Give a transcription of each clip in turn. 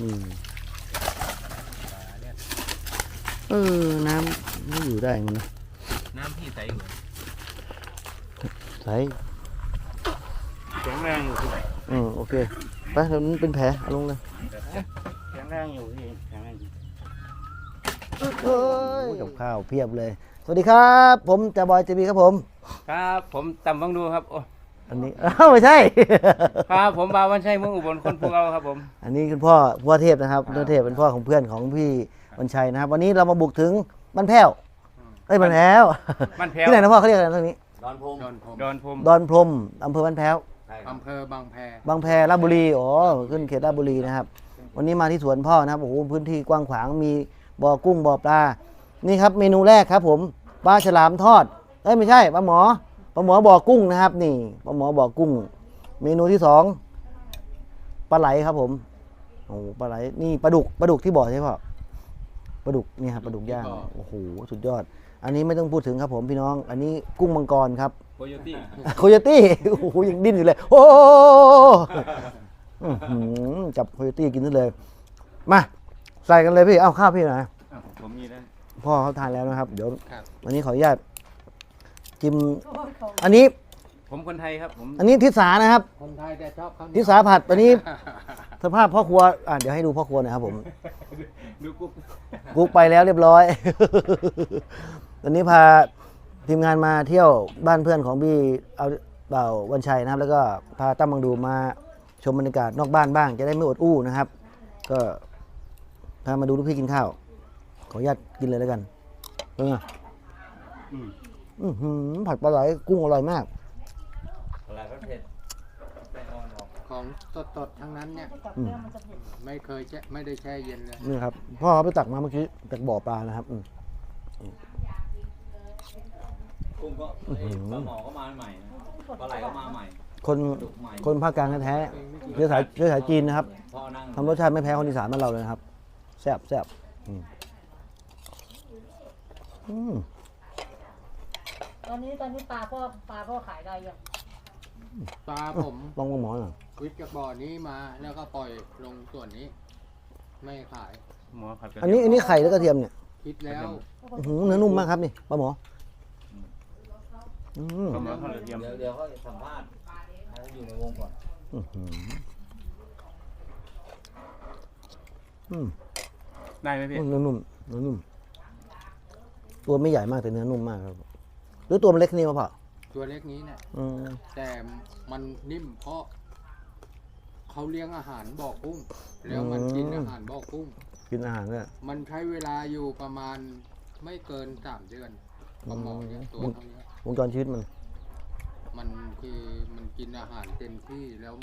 อืมเออ น้ำไม่อยู่ได้มันนะน้ำพี่ใสอยู่ใส่แข็งแรงอยู่พี่อืมโอเค ไปเดี๋ยวมันเป็นแผลเอาลงเลย แข็งแรงอยู่พี่แข็งแรงอยู่เฮ้ยกับข้าวเพียบเลย สวัสดีครับ ผมจ่าบอยจีบีครับผม ครับ ผมตำบังดูครับโอ้ อันนี้อ้าวไม่ใช่ ครับผมบาวันชัยเมืองอุบลคนภูเราครับผม อันนี้คุณพ่อพ่อเทพนะครับพ่อเทพเป็นพ่อของเพื่อนของพี่วันชัยนะครับ วันนี้เรามาบุกถึงบ้านแพ้วเอ้ยบ้านแพ้วบ้านแพ้ว ที่ไหนนะพ่อเขาเรียกอะไรนะตรงนี้ ดอนพงดอนพงดอนพรมดอนพรมอำเภอบ้านแพ้วอำเภอบางแพบางแพราชบุรีอ๋อขึ้นเขตราชบุรีนะครับ วันนี้มาที่สวนพ่อนะครับโอ้โหพื้นที่กว้างขวางมีบ่อกุ้งบ่อปลา นี่ครับเมนูแรกครับ ผมปลาฉลามทอดเอ้ยไม่ใช่ปลาหมอ ปลาหมอบ่อกุ้งนะครับ นี่ปลาหมอบ่อกุ้ง เมนูที่สองปลาไหลครับผมโอ้โหปลาไหลนี่ปลาดุกปลาดุกที่บ่อใช่ปะปลาดุกนี่ครับปลาดุกย่างโอ้โหสุดยอด อันนี้ไม่ต้องพูดถึงครับผมพี่น้อง อันนี้กุ้งมังกรครับโคโยตี้โคโยตี้โอ้โหยังดิ้นอยู่เลย โอ้อื้อหือจับโคโยตี้กินซะเลย มาใส่กันเลยพี่เอาข้าวพี่หน่อยผมมีแล้วพ่อเขาทานแล้วนะครับ เดี๋ยวครับวันนี้ขออนุญาต จิ้มอันนี้ผมคนไทยครับผมอันนี้ทิศานะครับ คนไทยแต่ชอบข้าวเหนีทิยวศาผัดอันนี้ สภาพพ่อครัวอะเดี๋ยวให้ดูพ่อครัวหน่อยครับผมดูกุ๊บกุ๊กไปแล้วเรียบร้อย ตอนนี้พาทีมงานมาเที่ยวบ้านเพื่อนของพี่เอาเบ่าววันชัยนะครับ แล้วก็พาตั้มบังดูมาชมบรรยากาศนอกบ้านบ้าง จะได้ไม่อดอู้นะครับ ก็พามาดูลูกพี่กินข้าว ขออนุญาตกินเลยแล้วกันเป็นไง อื้อหือผัดปลาไหลกุ้งอร่อยมาก อะไรก็เผ็ดไม่อ่อนหรอกของสดๆทั้งนั้นเนี่ย อืม ไม่เคยแช่ไม่ได้แช่เย็นเลย นี่ครับพ่อเขาไปตักมาเมื่อกี้จากบ่อปลานะครับอืม กุ้งก็ไอ้ปลาหมอก็มาใหม่นะปลาไหลก็มาใหม่คนดุกใหม่คนภาคกลางแท้ๆเชื้อสายเชื้อสายจีนนะครับพ่อนั่งทำรสชาติไม่แพ้คนอีสานบ้านเราเลยนะครับแซ่บแซ่บอืมอืม ตอนนี้ตอนนี้ปลาพ่อปลาพ่อขายได้ยังปลาผมลองกับหมอหน่อยวิทย์จากบ่อนี้มา แล้วก็ปล่อยลงส่วนนี้ ไม่ขาย หมอผัดกระอันนี้อันนี้ไข่แล้วกระเทียมเนี่ยคิดแล้วอื้อหือเนื้อนุ่มมากครับนี่ปลาหมออืมก็หมอทอดกระเทียมเดี๋ยวเดี๋ยวเขาสัมภาษณ์ให้เขาอยู่ในวงก่อน อื้อหืออืมได้ไหมพี่ เนื้อนุ่มเนื้อนุ่ม ตัวไม่ใหญ่มากแต่เนื้อนุ่มมากครับ หรือตัวมันเล็กนี่มาเปล่าตัวเล็กนี้เนี่ยอืมแต่มันนิ่มเพราะเขาเลี้ยงอาหารบ่อกุ้ง แล้วมันกินอาหารบ่อกุ้ง กินอาหารเนี่ยมันใช้เวลาอยู่ประมาณไม่เกินสามเดือนปลาหมอเนี่ยตัวเท่านี้วงจรชีวิตมัน มันคือมันกินอาหารเต็มที่แล้ว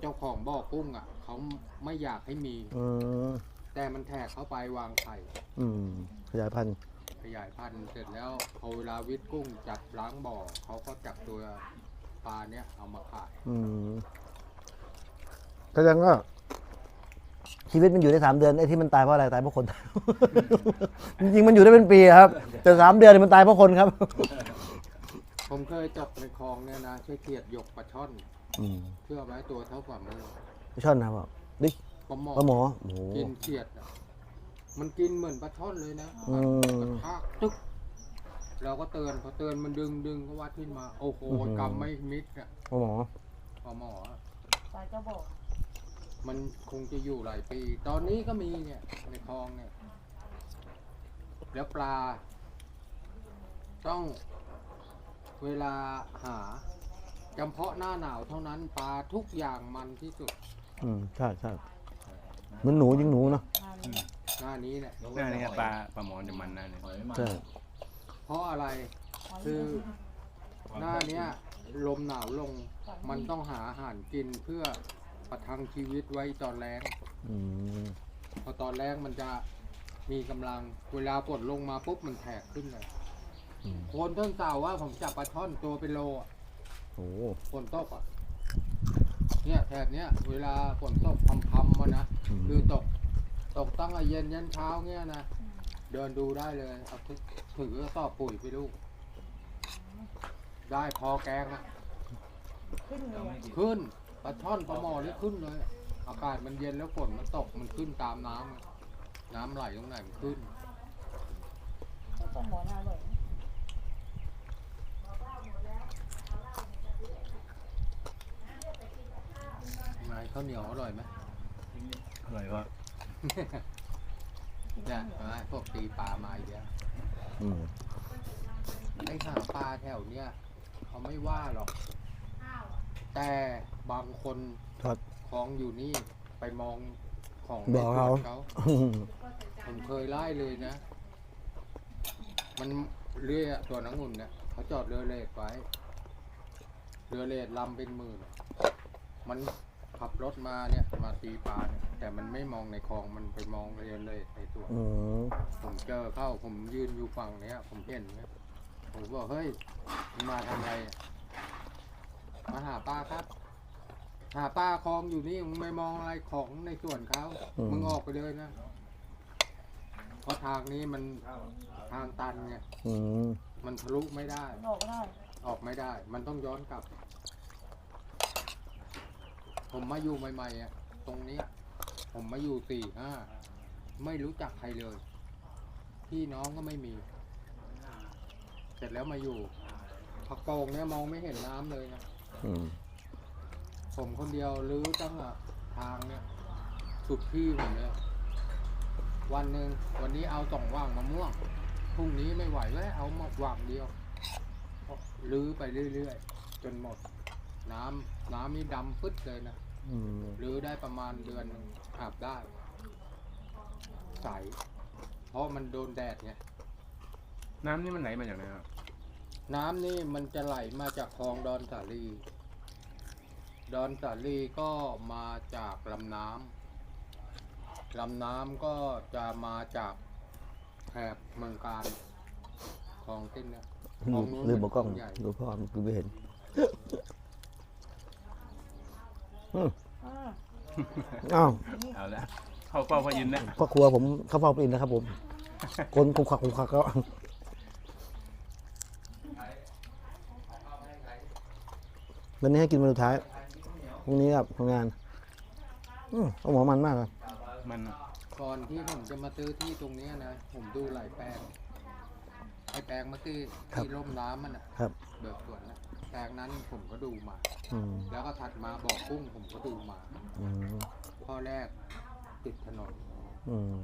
เจ้าของบ่อกุ้งอะเขาไม่อยากให้มี อืมแต่มันแทกเข้าไปวางไข่อืมขยายพันธุ์ข ยายพันธุ์เสร็จแล้วพอเวลาวิทย์กุ้งจับล้างบ่อเขาก็จับตัวปลาเนี้ยเอามาขายอืมแสดงว่าชีวิตมันอยู่ได้สามเดือนไอ้ที่มันตายเพราะอะไรตายเพราะคน จริงๆมันอยู่ได้เป็นปีครับ แต่สามเดือนเนี่ยมันตายเพราะคนครับ ผมเคยจับในคลองเนี่ยนะใช้เขียดหยกปลาช่อนอืมเชื่อไหมตัวเท่าฝ่ามือไม่ชอบนะครับดิปลาหมอปลาหมอโอ้โหกินเขียดอะ มันกินเหมือนปลาช่อนเลยนะอืมกระชากตึ๊กเราก็เตือนพอเตือนมันดึงดึงก็วัดขึ้นมา โอ้โหอื้อหือ กำไม่มิดอะปลาหมอปลาหมออะปลาเจ้าบอกมันคงจะอยู่หลายปี ตอนนี้ก็มีเนี่ย ในคลองเนี่ย แล้วปลา ต้องเวลาหาจำเพาะหน้าหนาวเท่านั้นปลาทุกอย่างมันที่สุด อืมใช่ใช่เหมือนหนูยิงหนูเนาะ หน้านี้เนี่ยหน้านี่ครับปลาปลาหมอจะมันหน้าเนี่ยหอยมันใช่เพราะอะไรคือหน้าเนี้ยลมหนาวลงมันต้องหาอาหารกินเพื่อประทังชีวิตไว้ตอนแรงอืมพอตอนแรกมันจะมีกำลังเวลาฝนลงมาปุ๊บมันแทกขึ้นเลยอืมโคนต้นสาวว่าผมจับปลาช่อนตัวเป็นโลอะ โอ้ฝนตกอะ เนี่ยแถบเนี้ยเวลาฝนตกพำๆมานะคือตก ตกตั้งแต่เย็นยันเช้าเงี้ยนะ เดินดูได้เลย เอาถือถือกระสอบปุ๋ยไปลูก ได้พอแกงอะขึ้นเลยอะขึ้นปปลาช่อนปลาหมอนี่ขึ้นเลย อากาศมันเย็นแล้วฝนมันตกมันขึ้นตามน้ำน้ำไหลตรงไหนมันขึ้นต้องหมอหน้าเลยไงข้าวเหนียวอร่อยไหมอร่อยว่า เนี่ยเห็นไหมพวกตีปลามาอีกแล้วอืมไอ้หาปลาแถวเนี้ยเขาไม่ว่าหรอก แต่บางคนครับคลองอยู่นี่ไปมองของบอกเขาในสวนผมเคยไล่เลยนะ มันเรือตัวนังอุ่นเนี่ยเขาจอดเรือเลดไว้ เรือเลดลำเป็นหมื่น มันขับรถมาเนี่ย มาตีปลาเนี่ย แต่มันไม่มองในคลองมันไปมองเรือเลดในตัว อืมผมเจอเข้าผมยืนอยู่ฝั่งเนี้ย ผมเห็นเนี่ยผมบอกเฮ้ยมึงมาทำไรอะมาหาปลาครับ หาปลาคลองอยู่นี่มึงไม่มองอะไรของในส่วนเขามึงออกไปเลยนะเพราะทางนี้มันทางตันไงอืมมันทะลุไม่ได้ ออกก็ได้ออกไม่ได้ มันต้องย้อนกลับ ผมมาอยู่ใหม่ๆอะ ตรงเนี้ย ผมมาอยู่สี่ห้าไม่รู้จักใครเลย พี่น้องก็ไม่มี เสร็จแล้วมาอยู่ผักโกงเนี่ยมองไม่เห็นน้ำเลยนะอืมผมคนเดียวรื้อตั้งอะทางเนี่ย สุดที่ผมเลยวันหนึ่งวันนี้เอาสองว่างมะม่วงพรุ่งนี้ไม่ไหวแล้วเอามาว่างเดียวรื้อไปเรื่อยๆจนหมด น้ำน้ำนี่ดำฟึดเลยนะอืมรื้อได้ประมาณเดือนหนึ่ง อาบได้ ใส เพราะมันโดนแดดไง น้ำนี่มันไหลมาจากไหนครับ น้ำนี่มันจะไหลมาจากคลองดอนสาลี ดอนสาลีก็มาจากลำน้ำลำน้ำก็จะมาจากแถบเมืองการคลองเส้นเนี่ยคลองนู้นลืมบอกกล้องใหญ่ดูพ่อกูไม่เห็น อืม อ่า อ้าวเอาละเข้าเฝ้าพระอินทร์นะพ่อครัวผมเข้าเฝ้าปรินนะครับผมคนคุกคักคุกคักก็วันนี้ให้กินวันสุดท้ายพรุ่งนี้ครับทำงานอืมเอาหมอมันมากครับมันก่อนที่ผมจะมาซื้อที่ตรงเนี้ยนะ ผมดูหลายแปลงไอ้แปลงเมื่อกี้ที่ร่มน้ำมันอะครับ เบิกสวนนะ แปลงนั้นผมก็ดูมา อืมแล้วก็ถัดมาบ่อกุ้งผมก็ดูมา อืมข้อแรกติดถนน อืม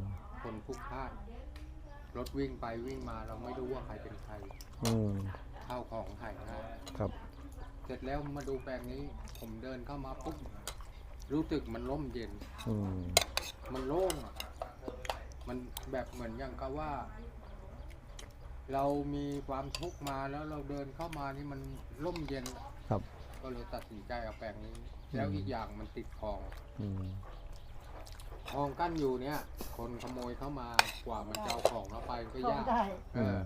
คนพลุกพล่าน รถวิ่งไปวิ่งมาเราไม่รู้ว่าใครเป็นใครอืมเข้าของหายง่ายครับ เสร็จแล้วมาดูแปลงนี้ ผมเดินเข้ามาปุ๊บรู้สึกมันร่มเย็น อืมมันโล่งอะมันแบบเหมือนอย่างกับว่า เรามีความทุกข์มาแล้วเราเดินเข้ามานี่มันร่มเย็นครับ ก็เลยตัดสินใจเอาแปลงนี้ แล้วอีกอย่างมันติดคลองอืมคลองกั้นอยู่เนี่ย คนขโมยเข้ามากว่ามันจะเอาของเราไปก็ออกยากได้เออ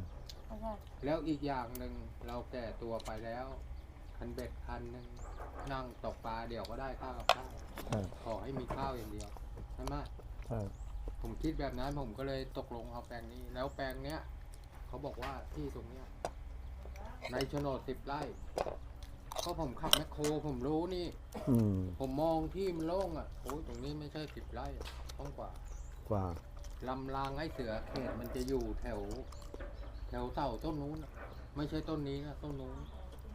ไม่ได้แล้วอีกอย่างหนึ่งเราแก่ตัวไปแล้ว คันเบ็ดคันหนึ่งนั่งตกปลาเดี๋ยวก็ได้ข้าวกับข้าวใช่ขอให้มีข้าวอย่างเดียวใช่ไหมใช่ผมคิดแบบนั้นผมก็เลยตกลงเอาแปลงนี้ แล้วแปลงเนี้ย เขาบอกว่าที่ตรงเนี้ยในโฉนดสิบไร่ก็ผมขับแมคโครผมรู้นี่ อืมผมมองที่มันโล่งอะโอ้ยตรงนี้ไม่ใช่สิบไร่อะต้องกว่ากว่า ลำรางไอ้เสือเขตมันจะอยู่แถว แถวเสาต้นนู้นน่ะไม่ใช่ต้นนี้นะต้นนู้น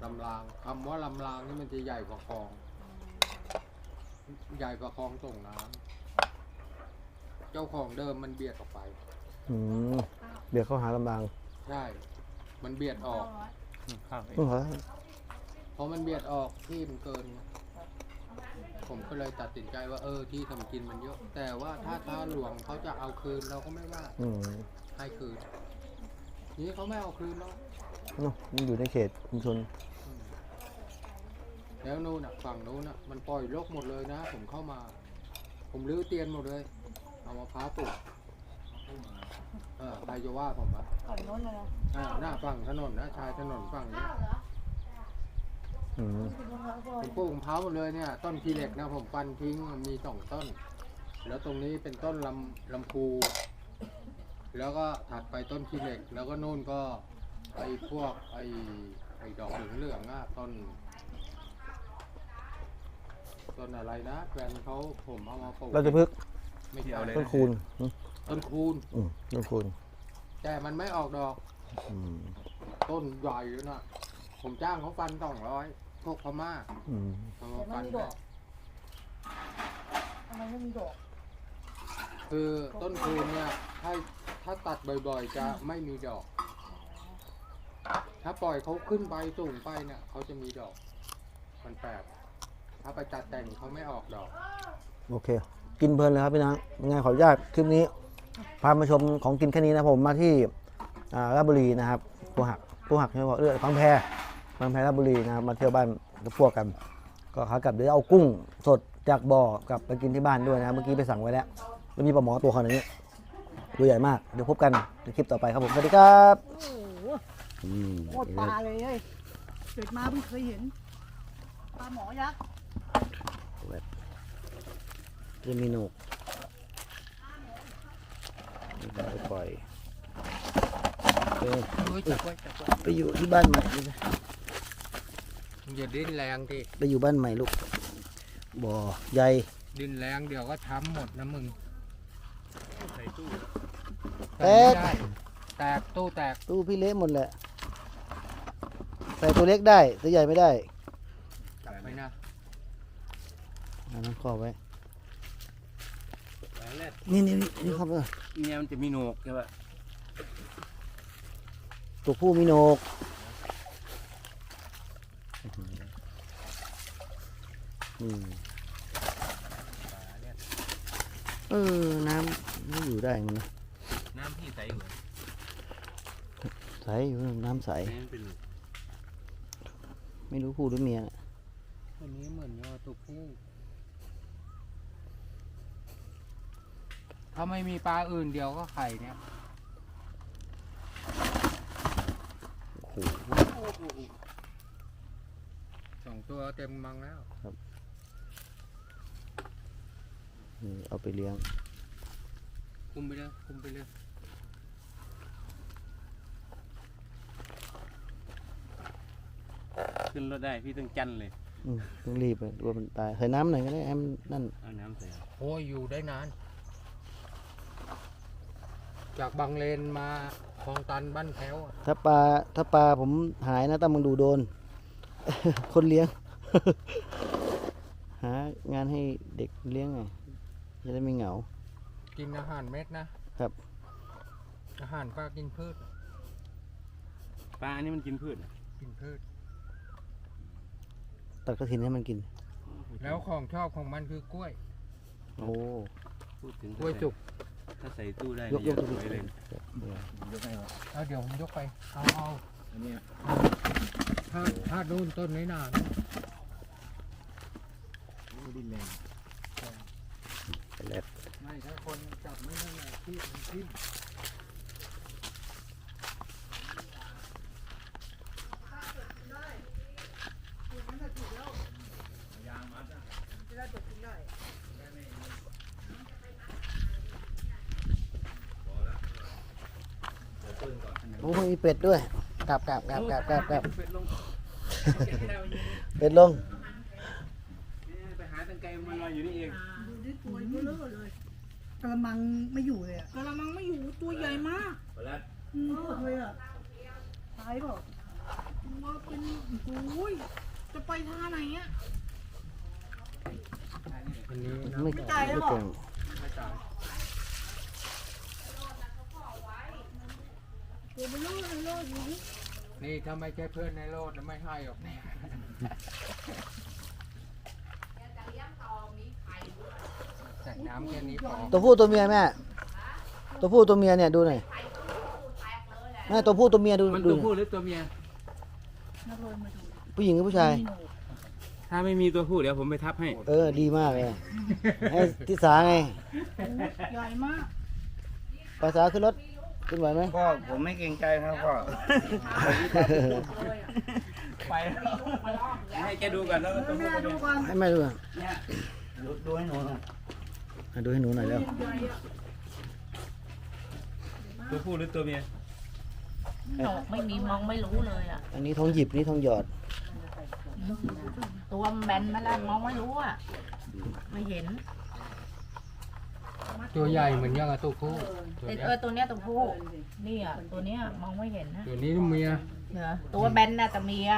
ลำรางคำว่าลำรางนี่มันจะใหญ่กว่าคลอง ใหญ่กว่าคลองส่งน้ำเจ้าของเดิมมันเบียดออกไป อืมเบียดเข้าหาลำบาง ใช่ มันเบียดออก ข้าวเองอืมขอพอมันเบียดออกที่มันเกิน ผมก็เลยตัดสินใจว่าเออที่ทำกินมันเยอะ แต่ว่าถ้าท้าหลวงเขาจะเอาคืนเราก็ไม่ว่าอืมให้คืน นี้เขาไม่เอาคืนหรอกเนาะมันอยู่ในเขตชุมชนอืมแล้วนู่นน่ะฝั่งนู้นน่ะมันปล่อยรกหมดเลยนะ ผมเข้ามา ผมรื้อเตียนหมดเลย เอามะพร้าวปลูก เออใครจะว่าผมอะฝั่งโน้นเลยนะอ่าหน้าฝั่งถนนนะชายถนนฝั่งนี้อืมที่ตรงนั้นก็ผมปลูกมะพร้าวหมดเลยเนี่ย ต้นทีเหล็กนะผมฟันทิ้งมันมีสองต้น แล้วตรงนี้เป็นต้นลำลำพู แล้วก็ถัดไปต้นทีเหล็ก แล้วก็นู่นก็ไอ้พวกไอ้ไอ้ดอกเหลืองๆอะต้น ต้นต้นอะไรนะแฟนเขาผมเอามาปลูกเราจะพึกษ์ไม่ใช่ต้นคูณอืม ต้นคูณอืมต้นคูณแต่มันไม่ออกดอก อืมต้นใหญ่เลยนะผมจ้างเขาฟันสองร้อยพวกพม่าอืมเอาแต่มาไม่ฟันมีดอกทำไมไม่มีดอกคือต้นคูณเนี่ยถ้าถ้าตัดบ่อยๆ จะไม่มีดอก ถ้าปล่อยเขาขึ้นไปสูงไปเนี่ยเขาจะมีดอก มันแปลกถ้าไปตัดแต่งเขาไม่ออกดอก โอเค กินเพลินเลยครับพี่นางยังไงขออนุญาตคลิปนี้ พามาชมของกินแค่นี้นะผมมาที่อ่าราชบุรีนะครับปูหักปูหักใช่ไหมบอกเออพังแพพังแพราชบุรีนะครับมาเที่ยวบ้านกับพวกกัน ก็ขากลับเดี๋ยวเอากุ้งสดจากบ่อกลับไปกินที่บ้านด้วยนะครับเมื่อกี้ไปสั่งไว้แล้วแล้วมีปลาหมอตัวขนาดนี้ตัวใหญ่มากเดี๋ยวพบกันในคลิปต่อไปครับผมสวัสดีครับโอ้โหอืมโคตรปลาเลยเฮ้ยเกิดมาเพิ่งเคยเห็นปลาหมอยักษ์จะมีหนกนี่ก็ไปปล่อยไปไปอยู่ที่บ้านใหม่เลยนะอย่าดิ้นแรงดิไปอยู่บ้านใหม่ลูกบ่อใหญ่ดิ้นแรงเดี๋ยวก็ช้ำหมดนะมึงแตกไม่ได้แตกตู้แตกตู้พี่เละหมดแหละใส่ตัวเล็กได้ตัวใหญ่ไม่ได้จับไปนะอันนั้นครอบไว้ นี่นี่นี่นี่ครอบไว้ก่อนเนี่ยมันจะมีโหนกใช่ปะตัวผู้มีโหนก อืมเออ น้ำไม่อยู่ได้มันนะน้ำพี่ใสอยู่ใสอยู่น้ำใส น้ำเป็นไม่รู้ผู้หรือเมียน่ะ วันนี้เหมือนยอตัวผู้ ถ้าไม่มีปลาอื่นเดียวก็ไข่เนี่ยโอ้โหสองตัวเต็มมังแล้ว นี่เอาไปเลี้ยง คุมไปเลยคุมไปเลยขึ้นรถได้พี่ต้องจันเลย อืมต้องรีบเลยกลัวมันตายใส่น้ำหน่อยก็ได้ให้มันนั่น เอาน้ำใส่ โอ้ยอยู่ได้นาน จากบางเลนมาคลองตันบ้านแพ้วอะถ้าปลาถ้าปลาผมหายนะต้องมึงดูโดน คนเลี้ยง หางานให้เด็กเลี้ยงไงจะได้ไม่เหงา กินอาหารเม็ดนะครับ อาหารปลากินพืช ปลาอันนี้มันกินพืชเหรอกินพืช ตัดกระถินให้มันกิน แล้วของชอบของมันคือกล้วย โอ้ พูดถึงกล้วยจุก ถ้าใส่ตู้ได้ยกยกเนี่ตัวสวยเลยเอาเดี๋ยวผมยกไป เอาเอาถ้าถ้าดูนต้นนี้นานแล้วไม่ถ้าคนจับไม่ได้เนี่ยที่มันทิ่ม โอ้มีเป็ดด้วยกลับกลับกลับกลับกลับกลับเป็ดลงเป็ดลงไปหาตังไกมันลอยอยู่นี่เองดูดิตัวเบลอเลยกระมังไม่อยู่เลยอะกระมังไม่อยู่ตัวใหญ่มากอืมหมดเลยอะตายเปล่าว่าเป็นโอ้ยจะไปท่าไหนอะอันนี้นะไม่ตายแล้วไม่เหรอเก่ง ไม่ตายตัวเบลอเลยเลยอยู่นี่นี่ถ้าไม่ใช่เพื่อนในโลดไม่ให้หรอกเนี่ยแต่น้ำแค่นี้พอตัวผู้ตัวเมียแม่ ตัวผู้ตัวเมียเนี่ยดูหน่อยแม่ตัวผู้ตัวเมียดูมันดูตัวหน่ผู้อยหรือตัวเมีย นักเรียนมาดูผู้หญิงกับผู้ชายนี่หนูถ้าไม่มีตัวผู้เดี๋ยวผมไปทับให้ เออดีมากเลยให้ทิสาไง ใหญ่มากภาษาขึ้นรถ ขึ้นไหวไหมก็ผมไม่เกรงใจครับก็ไปให้แกดูก่อนแล้วตัวผู้แม่ตัวดูเมียก่อนให้แม่ดูอะเนี่ยดูดูให้หนูหน่อยอะดูให้หนูหน่อยแล้วตัวผู้หรือตัวเมียดอกไม่มีมองไม่รู้เลยอะ อันนี้ทองหยิบนี่ทองหยอด ตัวมันแบนมาแล้วมองไม่รู้อะ ไม่เห็น ตัวใหญ่เหมือนยังกับตัวคู่ตัวแต่เนี้ยเออตัวเนี้ยตัวผู้นี่อะตัวเนี้ยมองไม่เห็นนะตัวนี้เมียเหรอตัวแบนน่ะแต่เมีย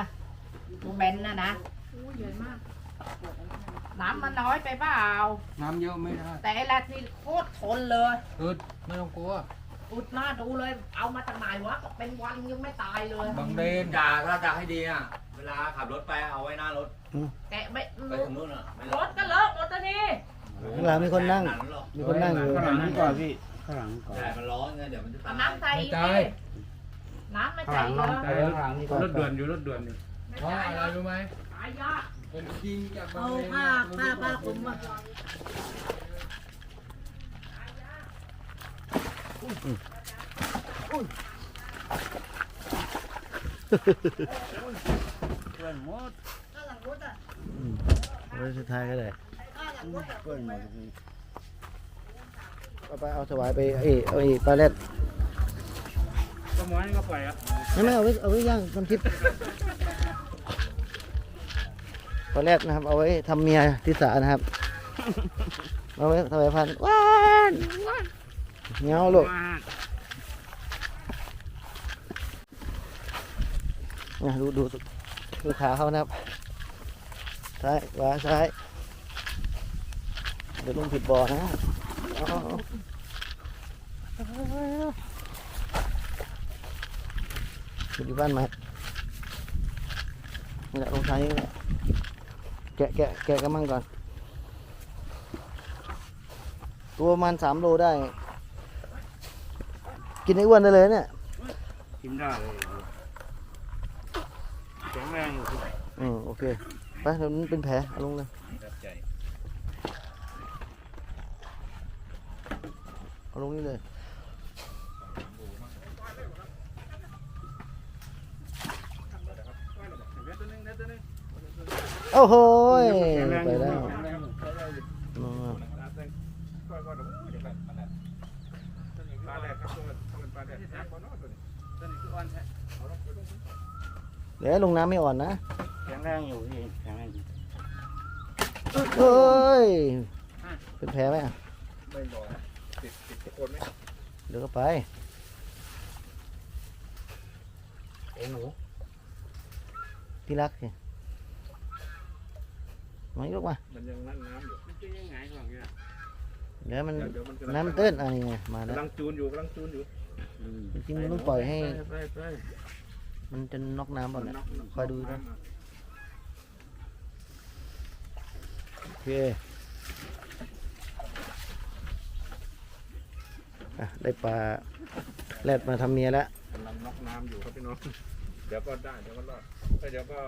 ตัวแบนน่ะนะโอ้ยใหญ่มากน้ำมันน้อยไปเปล่าน้ำเยอะไม่ได้แต่ไอ้แรดนี่โคตรทนเลยอึดไม่ต้องกลัวอุดหน้าดูเลย เอามาจากไหนวะเป็นวันยังไม่ตายเลยบางเลนจ่าถ้าจะให้ดีอะเวลาขับรถไปเอาไว้หน้ารถแกะไม่ไปถึงนู่นอะไม่รถก็เลิกหมดแล้วนี่ ข้างหลังมีคนนั่งขนาดนั้นหรอกมีคนนั่งอยู่ข้างหลังนี่ก่อนพี่ข้างหลังก่อนใช่มันร้อนไงเดี๋ยวมันจะเอาตายน้ำใส่อีกดิน้ำไม่ใส่เยอะใจรถรถด่วนอยู่รถด่วนอยู่ไม่เพราะใส่อะไรเยอะรู้ไหมตายยากเป็นยิงจากบางเอาเลนผ้าผ้าผ้าคลุมอะเพื่อนหมดข้างหลังรถอะไว้สุดท้ายก็ได้ข้างหลังรถอะ เพื่อนหมดเอาไปเอาถวายไปเอยเอาไอ้ปลาเล็ดก็ม้อนก็ปล่อยอะไม่ไม่เอาไว้เอาไว้ย่างน้ำทิพย์ปลาเล็ดนะครับ เอาไว้ทำเมียที่สานะครับ เอาไว้ถวายพันธุ์ว้านเงาลูกเนี่ยดูดูดูขาเขานะครับซ้ายขวาซ้าย เดี๋ยวลงผิดบ่อนะเอาเอาเอาอยู่บ้านใหม่นี่แหละลงท้ายนี่แหละแกะแกะแกะกระมังก่อน ตัวประมาณสามโลได้ กินไอ้อ้วนได้เลยเนี่ย กินได้เลยแข็งแรงอยู่พี่อืมโอเค ไปเดี๋ยวมันเป็นแผลเอาลงเลย รับใจ เอาลงนี่เลยโอ้โหยไปแล้วอืมปลาแรกครับตัวเป็นปลาแรกแท้ก่อนเนาะตัวนี้ตัวนี้คืออ่อนแท้เดี๋ยวลงน้ำไม่อ่อนนะแข็งแรงอยู่พี่แข็งแรงอยู่เฮ้ย เป็นแผลไหมอะไม่รอ ติดติดตะโกนไหมเดี๋ยวก็ไปเอ็งหนูที่รักสิมายกมามันยังนั่นน้ำอยู่มันจะยังไงของเนี่ยเดี๋ยวมันเดี๋ยวมันกำลังน้ำมันตื้นอะนี่ไงมาแล้วกำลังจูนอยู่กำลังจูนอยู่จริงๆมันต้องปล่อยให้ ไปไปมันจะน็อกน้ำก่อนนะคอยดูนะโอเค อะได้ปลาแรดมาทำเมียแล้วกำลังน็อกน้ำอยู่ครับพี่น้อง เดี๋ยวก็ได้เดี๋ยวก็รอดเอ้ยเดี๋ยวก็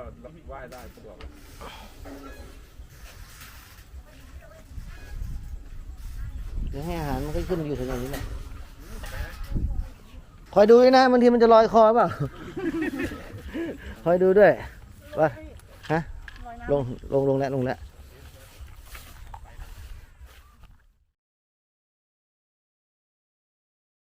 ว่ายได้สะดวกเดี๋ยวให้อาหารมันก็ขึ้นมาอยู่ถึงอย่างนี้แหละคอยดูด้วยนะบางทีมันจะลอยคอเปล่า คอยดูด้วยว่าฮะลงลงลงแล้วลงแล้ว